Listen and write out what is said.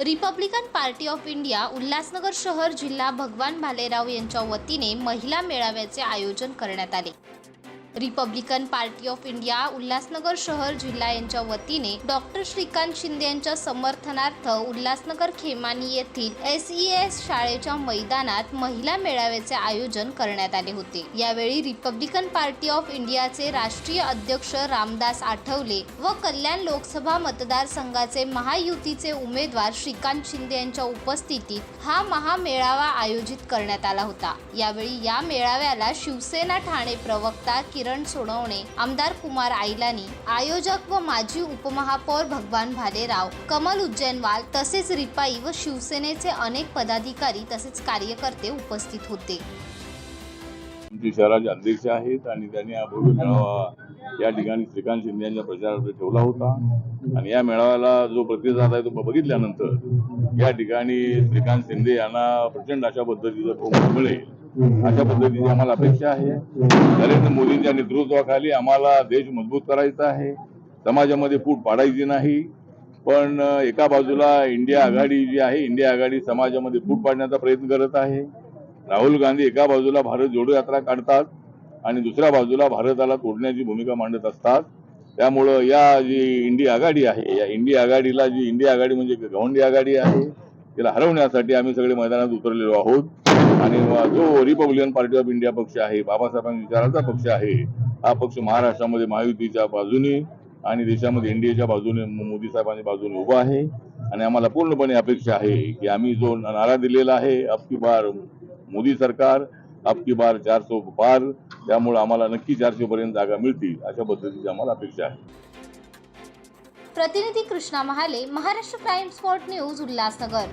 Republican party of India Ulhasnagar शहर जिल्हा भगवान भालेराव यांच्या वतीने महिला मेळाव्याचे आयोजन करण्यात आले. Republican party of India Ulhasnagar शहर जिल्हा यांच्या वतीने डॉक्टर श्रीकांत शिंदे यांच्या समर्थनार्थ उल्हासनगर खेमानी येथील एस ई एस शाळेच्या मैदानात महिला मेळाव्याचे आयोजन करण्यात आले होते. यावेळी रिपब्लिकन पार्टी ऑफ इंडियाचे राष्ट्रीय अध्यक्ष रामदास आठवले व कल्याण लोकसभा मतदारसंघाचे महायुतीचे उमेदवार श्रीकांत शिंदे यांच्या उपस्थितीत हा महामेळावा आयोजित करण्यात आला होता. यावेळी या मेळाव्याला शिवसेना ठाणे प्रवक्ता किरण सोनवणे आमदार कुमार आईलानी आयोजक व माजी उपमहापौर भगवान भालेराव कमल उज्जैनवाल तसेच रिपाई व शिवसेनेचे अनेक पदाधिकारी तसेच कार्यकर्ते उपस्थित होते. शहराचे अध्यक्ष आहेत आणि त्यांनी हा भव्य मेळावा या ठिकाणी श्रीकांत शिंदे यांच्या प्रचारार्थ ठेवला होता. आणि या मेळाव्याला जो प्रतिसाद आहे तो बघितल्यानंतर या ठिकाणी श्रीकांत शिंदे यांना प्रचंड अशा पद्धतीचा मिळेल. अशा पद्धतीची आम्हाला अपेक्षा आहे. नरेंद्र मोदींच्या नेतृत्वाखाली आम्हाला देश मजबूत करायचा आहे. समाजामध्ये फूट पाडायची नाही. पण एका बाजूला इंडिया आघाडी जी आहे इंडिया आघाडी समाजामध्ये फूट पाडण्याचा प्रयत्न करत आहे. राहुल गांधी एका बाजूला भारत जोडो यात्रा काढतात आणि दुसऱ्या बाजूला भारताला तोडण्याची भूमिका मांडत असतात. त्यामुळं या जी इंडिया आघाडी आहे या इंडिया आघाडीला जी इंडिया आघाडी म्हणजे गवंडी आघाडी आहे तिला हरवण्यासाठी आम्ही सगळे मैदानात उतरलेलो आहोत. आणि जो रिपब्लिकन पार्टी ऑफ इंडिया पक्ष आहे बाबासाहेबांच्या विचाराचा पक्ष आहे हा पक्ष महाराष्ट्रामध्ये महायुतीच्या बाजूने आणि देशामध्ये एनडीएच्या बाजूने मोदी साहेबांच्या बाजूने उभा आहे. आणि आम्हाला पूर्णपणे अपेक्षा आहे की आम्ही जो नारा दिलेला आहे अबकी बार मोदी सरकार अबकी बार चारसो पार त्यामुळे आम्हाला नक्की चारशे पर्यंत जागा मिळतील अशा पद्धतीची आम्हाला अपेक्षा आहे. प्रतिनिधी Krishna Mahale Maharashtra crime spot news Ulhasnagar.